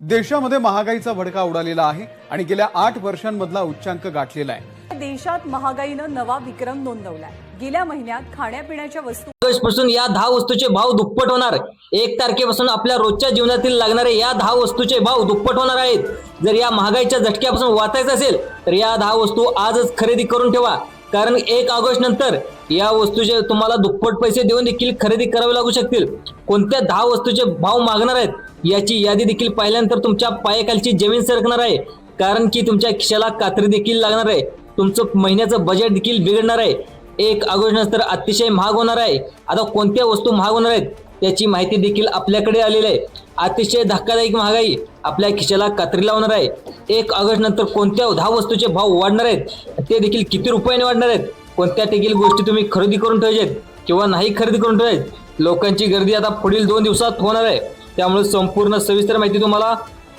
देशामध्ये महागाईचा भडका उडालेला आहे आणि गेल्या आठ वर्षांमधला उच्चांक गाठलेला आहे. देशात महागाईनं नवा विक्रम नोंदवलाय. गेल्या महिन्यात खाण्यापिण्याच्या वस्तू ऑगस्टपासून या दहा वस्तूचे भाव दुप्पट होणार. एक तारखेपासून आपल्या रोजच्या जीवनातील लागणारे या दहा वस्तूचे भाव दुप्पट होणार आहेत. जर या महागाईच्या झटक्यापासून वाचायचं असेल तर या दहा वस्तू आजच खरेदी करून ठेवा. कारण एक ऑगस्ट नंतर या वस्तूचे तुम्हाला दुप्पट पैसे देऊन देखील खरेदी करावे लागू शकतील. कोणत्या दहा वस्तूचे भाव मागणार आहेत याची यादी देखील पाहिल्यानंतर तुमच्या पायाखालची जमीन सरकणार आहे. कारण की तुमच्या खिशाला कात्री देखील लागणार आहे. तुमचं महिन्याचं बजेट देखील बिघडणार आहे. एक ऑगस्ट नंतर अतिशय महाग होणार आहे. आता कोणत्या वस्तू महाग होणार आहेत याची माहिती देखील आपल्याकडे आलेली आहे. अतिशय धक्कादायक महागाई आपल्या खिशाला कात्री लावणार आहे. एक ऑगस्ट नंतर कोणत्या दहा वस्तूचे भाव वाढणार आहेत ते देखील किती रुपयाने वाढणार आहेत कोणत्या देखील गोष्टी तुम्ही खरेदी करून ठेवायच्यात किंवा नाही खरेदी करून ठेवायत लोकांची गर्दी आता पुढील दोन दिवसात होणार आहे. त्यामुळे संपूर्ण सविस्तर माहिती तुम्हाला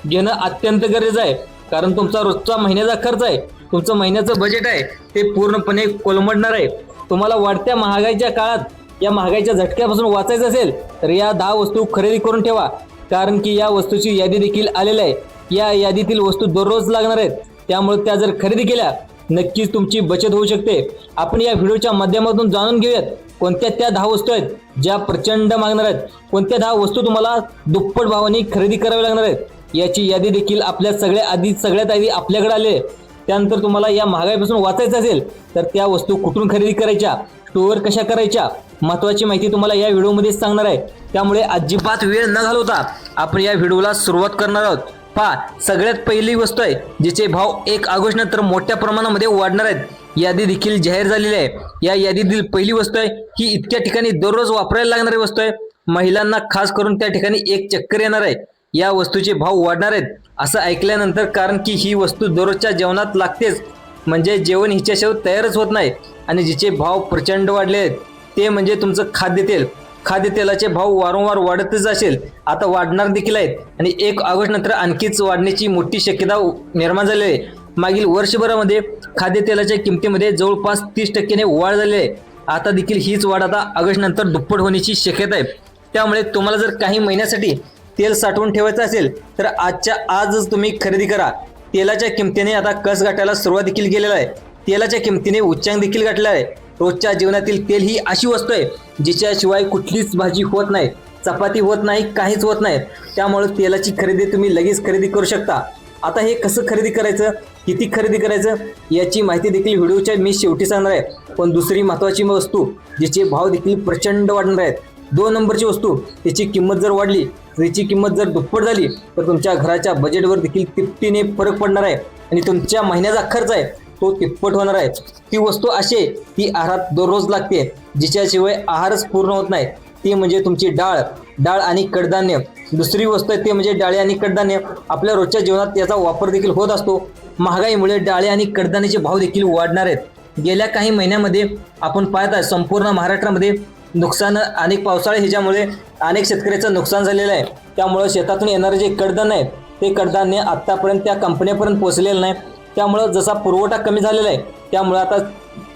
घेणं अत्यंत गरजेचं आहे. कारण तुमचा रोजचा महिन्याचा खर्च आहे तुमचं महिन्याचं बजेट आहे ते पूर्णपणे कोलमडणार आहे. तुम्हाला वाढत्या महागाईच्या काळात या महागाईच्या झटक्यापासून वाचायचं असेल तर या दहा वस्तू खरेदी करून ठेवा. कारण की या वस्तूची यादी देखील आलेली आहे. या यादीतील वस्तू दररोज लागणार आहेत. त्यामुळे त्या जर खरेदी केल्या नक्कीच तुमची बचत होऊ शकते. आपण या व्हिडिओच्या माध्यमातून जाणून घेऊयात. कोणत्या त्या दहा वस्तू आहेत ज्या प्रचंड मागणार आहेत? कोणत्या दहा वस्तू तुम्हाला दुप्पट भावाने खरेदी कराव्या लागणार आहेत? याची यादी देखील आपल्या सगळ्या आधी सगळ्यात आधी आपल्याकडे आले आहे. त्यानंतर तुम्हाला या महागाईपासून वाचायचं असेल तर त्या वस्तू कुठून खरेदी करायच्या? स्टोअर कशा करायच्या? महत्वाची माहिती तुम्हाला या व्हिडिओमध्ये सांगणार आहे. त्यामुळे अजिबात वेळ न घालवता आपण या व्हिडिओला सुरुवात करणार आहोत. पहा सगळ्यात पहिली वस्तू आहे जिचे भाव एक ऑगस्ट नंतर मोठ्या प्रमाणामध्ये वाढणार आहेत. यादी देखील जाहीर झालेली आहे. या यादीतील पहिली वस्तू आहे ही इतक्या ठिकाणी दररोज वापरायला लागणारी वस्तू आहे. महिलांना खास करून त्या ठिकाणी एक चक्कर येणार आहे. या वस्तूचे भाव वाढणार आहेत असं ऐकल्यानंतर कारण की ही वस्तू दररोजच्या जेवणात लागतेच. म्हणजे जेवण हिच्याशिवाय तयारच होत नाही आणि जिचे भाव प्रचंड वाढले आहेत ते म्हणजे तुमचं खाद्यतेल. खाद्यतेलाचे भाव वारंवार वाढतच असेल आता वाढणार देखील आहेत. आणि एक ऑगस्ट नंतर आणखीच वाढण्याची मोठी शक्यता निर्माण झाली आहे. मागील वर्षभरामध्ये खाद्यतेलाच्या किमतीमध्ये जवळपास तीस टक्क्याने वाढ झाली आहे. आता देखील हीच वाढ आता ऑगस्ट नंतर दुप्पट होण्याची शक्यता आहे. त्यामुळे तुम्हाला जर काही महिन्यासाठी तेल साठवून ठेवायचं असेल तर आजच्या आजच तुम्ही खरेदी करा. तेलाच्या किमतीने आता कस गाठायला सुरुवात देखील केलेला आहे. तेलाच्या किमतीने उच्चांक देखील गाठला आहे. रोजच्या जीवनातील तेल ही अशी वस्तू आहे जिच्याशिवाय कुठलीच भाजी होत नाही चपाती होत नाही काहीच होत नाही. त्यामुळे तेलाची खरेदी तुम्ही लगेच खरेदी करू शकता. आता हे कसं खरेदी करायचं किती खरेदी करायचं याची माहिती देखील व्हिडिओच्या मी शेवटी सांगणार आहे. पण दुसरी महत्त्वाची वस्तू जिचे भाव देखील प्रचंड वाढणार आहेत. दोन नंबरची वस्तू त्याची किंमत जर वाढली त्याची किंमत जर दुप्पट झाली तर तुमच्या घराच्या बजेटवर देखील तिप्पटीने फरक पडणार आहे. आणि तुमच्या महिन्याचा खर्च आहे तो तिप्पट होणार आहे. ती वस्तू अशी आहे ती आहारात दररोज लागते जिच्याशिवाय आहारच पूर्ण होत नाही. ती म्हणजे तुमची डाळ डाळ आणि कडधान्य. दुसरी वस्तू आहे ते म्हणजे डाळे आणि कडधान्य. आपल्या रोजच्या जीवनात याचा वापर देखील होत असतो. महागाईमुळे डाळे आणि कडधान्याचे भाव देखील वाढणार आहेत. गेल्या काही महिन्यामध्ये आपण पाहत आहे संपूर्ण महाराष्ट्रामध्ये नुकसान अनेक पावसाळे ह्याच्यामुळे अनेक शेतकऱ्याचं नुकसान झालेलं आहे. त्यामुळं शेतातून येणारे जे कडधान्य आहे ते कडधान्य आत्तापर्यंत त्या कंपन्यापर्यंत पोहोचलेलं नाही. त्यामुळं जसा पुरवठा कमी झालेला आहे त्यामुळं आता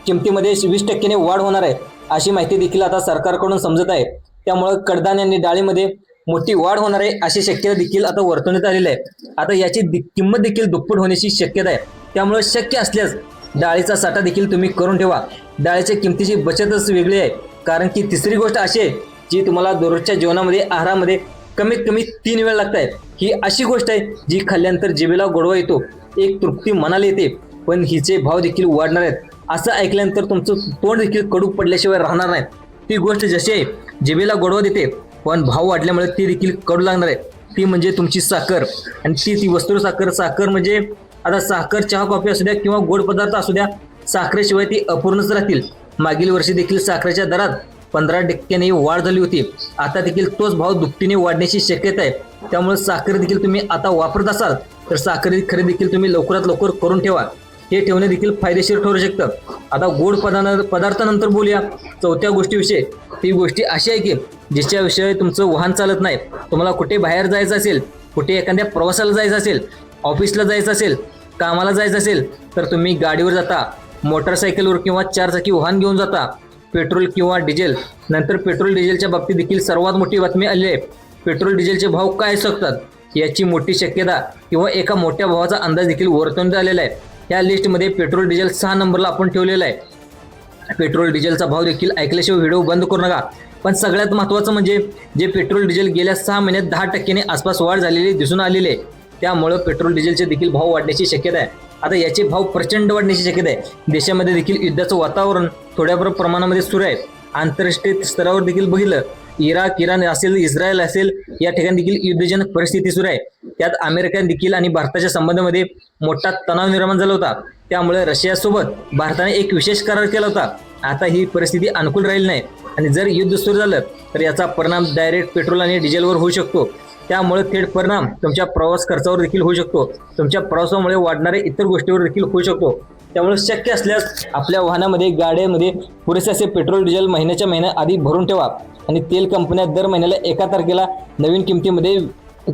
किमतीमध्ये वीस टक्क्याने वाढ होणार आहे. अशी माहिती देखील आता सरकारकडून समजत आहे. त्यामुळं कडधान्य आणि डाळीमध्ये मोठी वाढ होणार आहे अशी शक्यता देखील आता वर्तवण्यात आलेली आहे. आता याची किंमत देखील दुप्पट होण्याची शक्यता आहे. त्यामुळे शक्य असल्यास डाळीचा साठा देखील तुम्ही करून ठेवा. डाळीच्या किमतीची बचतच वेगळी आहे. कारण की तिसरी गोष्ट अशी आहे जी तुम्हाला दररोजच्या जेवणामध्ये आहारामध्ये कमीत कमी तीन वेळ लागत. आहे ही अशी गोष्ट आहे जी खाल्ल्यानंतर जिबेला गोडवा येतो. एक तृप्ती मनाला येते. पण हिचे भाव देखील वाढणार आहेत. असं ऐकल्यानंतर तुमचं तोंड देखील कडू पडल्याशिवाय राहणार नाही. ती गोष्ट जशी आहे जिबेला गोडवा देते पण भाव वाढल्यामुळे ती देखील कडू लागणार आहे. ती म्हणजे तुमची साखर. आणि ती ती वस्तू साखर साखर म्हणजे आता साखर चहा कॉफी असू द्या किंवा गोड पदार्थ असू द्या साखरेशिवाय ती अपूर्णच राहतील. मागील वर्षी देखील साखरेच्या दरात पंधरा टक्क्याने वाढ झाली होती. आता देखील तोच भाव दुपटीने वाढण्याची शक्यता आहे. त्यामुळे साखर देखील तुम्ही आता वापरत असाल तर साखर खरेदी देखील तुम्ही लवकरात लवकर करून ठेवा. हे ठेवणे देखील फायदेशीर ठरू शकतं. आता गोड पदार्थ पदार्थानंतर बोलूया. चौथ्या गोष्टीविषयी. ती गोष्टी अशी आहे की जिच्याविषयी तुमचं वाहन चालत नाही. तुम्हाला कुठे बाहेर जायचं असेल कुठे एखाद्या प्रवासाला जायचं असेल ऑफिसला जायचं असेल कामाला जायचं असेल तर तुम्ही गाडीवर जाता मोटरसायकलवर किंवा चारचाकी वाहन घेऊन जाता पेट्रोल किंवा डिझेल. नंतर पेट्रोल डिझेलच्या बाबतीत देखील सर्वात मोठी बातमी आली आहे. पेट्रोल डिझेलचे भाव काय असू शकतात? याची मोठी शक्यता किंवा एका मोठ्या भावाचा अंदाज देखील वर्तवण्यात आलेला आहे. या लिस्टमध्ये पेट्रोल डिझेल सहा नंबरला आपण ठेवलेला आहे. पेट्रोल डिझेलचा भाव देखील ऐकल्याशिवाय व्हिडिओ बंद करू नका. पण सगळ्यात महत्त्वाचं म्हणजे जे पेट्रोल डिझेल गेल्या सहा महिन्यात दहा टक्क्याने आसपास वाढ झालेली दिसून आलेली आहे. त्यामुळं पेट्रोल डिझेलचे देखील भाव वाढण्याची शक्यता आहे. आता याचे भाव प्रचंड वाढण्याची शक्यता आहे. देशामध्ये देखील युद्धाचं वातावरण थोड्या प्रमाणामध्ये सुरू आहे. आंतरराष्ट्रीय स्तरावर देखील बघितलं इराक इराण असेल इस्रायल असेल या ठिकाणी देखील युद्धजनक परिस्थिती सुरू आहे. त्यात अमेरिका देखील आणि भारताच्या संबंधामध्ये मोठा तणाव निर्माण झाला होता. त्यामुळे रशियासोबत भारताने एक विशेष करार केला होता. आता ही परिस्थिती अनुकूल राहील नाही. आणि जर युद्ध सुरू झालं तर याचा परिणाम डायरेक्ट पेट्रोल आणि डिझेलवर होऊ शकतो. त्यामुळे थेट परिणाम तुमच्या प्रवास खर्चावर देखील होऊ शकतो. तुमच्या प्रवासामुळे वाढणाऱ्या इतर गोष्टीवर देखील होऊ शकतो. त्यामुळे शक्य असल्यास आपल्या वाहनामध्ये गाड्यामध्ये पुरेसे असे पेट्रोल डिझेल महिन्याच्या महिन्या आधी भरून ठेवा. आणि तेल कंपन्या दर महिन्याला एका तारखेला नवीन किमतीमध्ये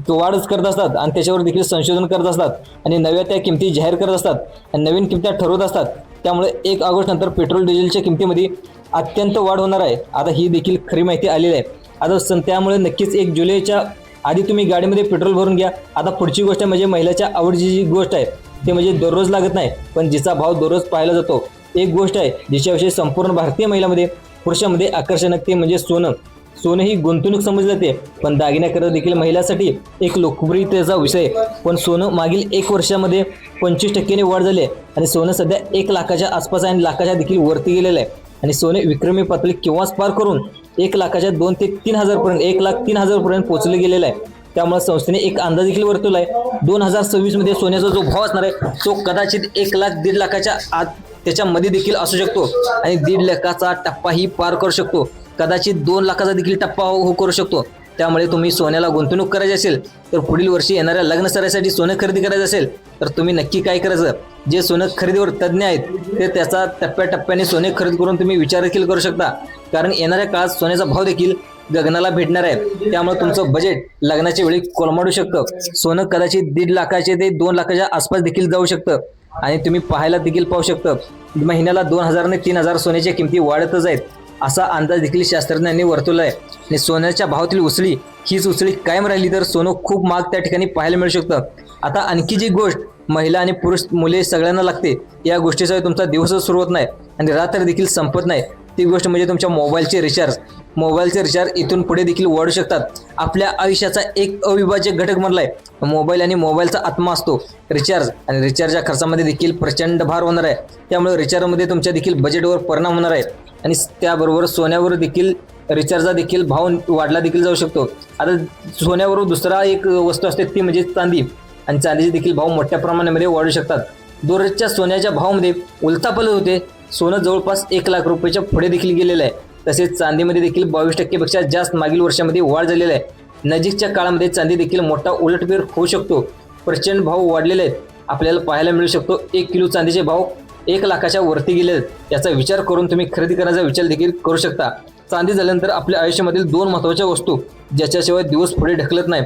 वाढच करत असतात आणि त्याच्यावर देखील संशोधन करत असतात. आणि नव्या त्या किमती जाहीर करत असतात. आणि नवीन किमत्या ठरवत असतात. त्यामुळे एक ऑगस्ट नंतर पेट्रोल डिझेलच्या किमतीमध्ये अत्यंत वाढ होणार आहे. आता ही देखील खरी माहिती आलेली आहे. आता सं त्यामुळे नक्कीच एक जुलैच्या आधी तुम्ही गाडीमध्ये पेट्रोल भरून घ्या. आता पुढची गोष्ट म्हणजे महिलाच्या आवडीची जी गोष्ट आहे ते म्हणजे दररोज लागत नाही पण जिचा भाव दररोज पाहायला जातो. एक गोष्ट आहे जिच्याविषयी संपूर्ण भारतीय महिलामध्ये पुरुषामध्ये आकर्षणक ते म्हणजे सोनं. सोनं ही गुंतवणूक समजली जाते पण दागिन्याकरता देखील महिलांसाठी एक लोकप्रियतेचा विषय. आहे. पण सोनं मागील एक वर्षामध्ये पंचवीस टक्क्याने वाढ झाली आहे आणि सोनं सध्या एक लाखाच्या आसपास आणि लाखाच्या देखील वरती गेलेलं आहे. आणि सोने विक्रमी पातळी केव्हाच पार करून एक लाखाच्या दोन ते तीन हजारपर्यंत एक लाख तीन हजारपर्यंत पोहोचले गेलेलं आहे. त्यामुळे संस्थेने एक अंदाज देखील वर्तवला आहे. दोन हजार सव्वीसमध्ये सोन्याचा जो भाव असणार आहे तो कदाचित एक लाख दीड लाखाच्या आत त्याच्यामध्ये देखील असू शकतो आणि दीड लाखाचा टप्पाही पार करू शकतो. कदाचित दोन लाखाचा देखील टप्पा हो-, हो करू शकतो. त्यामुळे तुम्ही सोन्याला गुंतवणूक करायची असेल तर पुढील वर्षी येणाऱ्या लग्न सरासाठी सोनं खरेदी करायचं असेल तर तुम्ही नक्की काय करायचं? जे सोनं खरेदीवर तज्ज्ञ आहेत ते त्याचा टप्प्याटप्प्याने सोने खरेदी करून तुम्ही विचार देखील करू शकता. कारण येणाऱ्या काळात सोन्याचा भाव देखील गगनाला भेटणार आहे. त्यामुळे तुमचं बजेट लग्नाच्या वेळी कोलमाडू शकतं. सोनं कदाचित दीड लाखाचे ते दोन लाखाच्या आसपास देखील जाऊ शकतं. आणि तुम्ही पाहायला देखील पाहू शकतं. महिन्याला दोन हजार आणि तीन हजार सोन्याच्या किमती वाढतच आहेत. असा अंदाज देखील शास्त्रज्ञांनी वर्तवला आहे आणि सोन्याच्या भावातील उसळी हीच उसळी कायम राहिली तर सोनं खूप महाग त्या ठिकाणी पाहायला मिळू शकतं. आता आणखी जी गोष्ट महिला आणि पुरुष मुले सगळ्यांना लागते या गोष्टीचा तुमचा दिवसच सुरू होत नाही आणि रात्र देखील संपत नाही. ती गोष्ट म्हणजे तुमच्या मोबाईलचे रिचार्ज मोबाईलचे रिचार्ज इथून पुढे देखील वाढू शकतात. आपल्या आयुष्याचा एक अविभाज्य घटक म्हणलाय मोबाईल आणि मोबाईलचा आत्मा असतो. रिचार्ज आणि रिचार्जच्या खर्चामध्ये देखील प्रचंड भार होणार आहे. त्यामुळे रिचार्जमध्ये तुमच्या देखील बजेटवर परिणाम होणार आहे. आणि त्याबरोबर सोन्यावर देखील रिचार्जचा देखील भाव वाढला देखील जाऊ शकतो. आता सोन्यावर दुसरा एक वस्तू असते ती म्हणजे चांदी. आणि चांदीचे देखील भाव मोठ्या प्रमाणामध्ये वाढू शकतात. दररोजच्या सोन्याच्या भावामध्ये उलथापलत होते. सोनं जवळपास एक लाख रुपयाच्या पुढे देखील गेलेलं आहे. तसेच चांदीमध्ये देखील बावीस टक्केपेक्षा जास्त मागील वर्षामध्ये वाढ झालेला आहे. नजीकच्या काळामध्ये चांदी देखील मोठा उलटफेर होऊ शकतो. प्रचंड भाव वाढलेले आहेत. आपल्याला पाहायला मिळू शकतो एक किलो चांदीचे भाव एक लाखाच्या वरती गेले याचा विचार करून तुम्ही खरेदी करायचा विचार देखील करू शकता. चांदी झाल्यानंतर आपल्या आयुष्यामधील दोन महत्त्वाच्या वस्तू ज्याच्याशिवाय दिवस पुढे ढकलत नाही.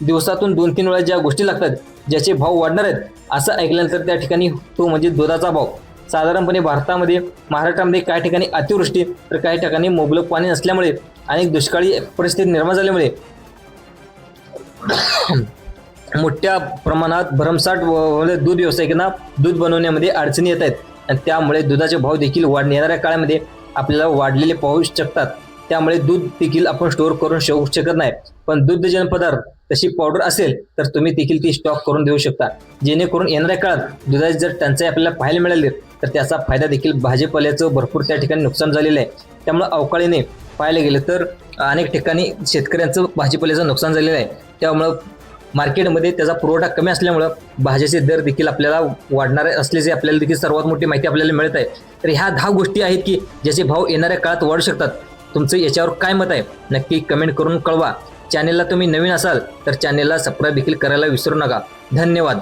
दिवसातून दोन तीन वेळा ज्या गोष्टी लागतात ज्याचे भाव वाढणार आहेत असं ऐकल्यानंतर त्या ठिकाणी तो म्हणजे दुधाचा भाव. साधारणपणे भारतामध्ये महाराष्ट्रामध्ये काही ठिकाणी अतिवृष्टी तर काही ठिकाणी मुबलक पाणी नसल्यामुळे अनेक दुष्काळी परिस्थिती निर्माण झाल्यामुळे मोठ्या प्रमाणात भरमसाठ दूध व्यावसायिकांना दूध बनवण्यामध्ये अडचणी येत आहेत. आणि त्यामुळे दुधाचे भाव देखील वाढ येणाऱ्या काळामध्ये आपल्याला वाढलेले पाहू शकतात. त्यामुळे दूध देखील आपण स्टोअर करून शकू शकत नाही. पण दुग्धजन्य पदार्थ तशी पावडर असेल तर तुम्ही देखील ती स्टॉक करून देऊ शकता. जेणेकरून येणाऱ्या काळात दुधाची जर टंचाई आपल्याला पाहायला मिळाली तर त्याचा फायदा देखील भाजीपाल्याचं भरपूर त्या ठिकाणी नुकसान झालेलं आहे. त्यामुळे अवकाळीने पाहायला गेलं तर अनेक ठिकाणी शेतकऱ्यांचं भाजीपाल्याचं नुकसान झालेलं आहे. त्यामुळं मार्केटमध्ये त्याचा पुरवठा कमी असल्यामुळं भाज्याचे दर देखील आपल्याला वाढणार असल्याचे आपल्याला देखील सर्वात मोठी माहिती आपल्याला मिळत आहे. तर ह्या दहा गोष्टी आहेत की ज्याचे भाव येणाऱ्या काळात वाढू शकतात. तुमचं याच्यावर काय मत आहे? नक्की कमेंट करून कळवा. चॅनेलला तुम्ही नवीन असाल तर चॅनेलला सबस्क्राईब देखील करायला विसरू नका. धन्यवाद.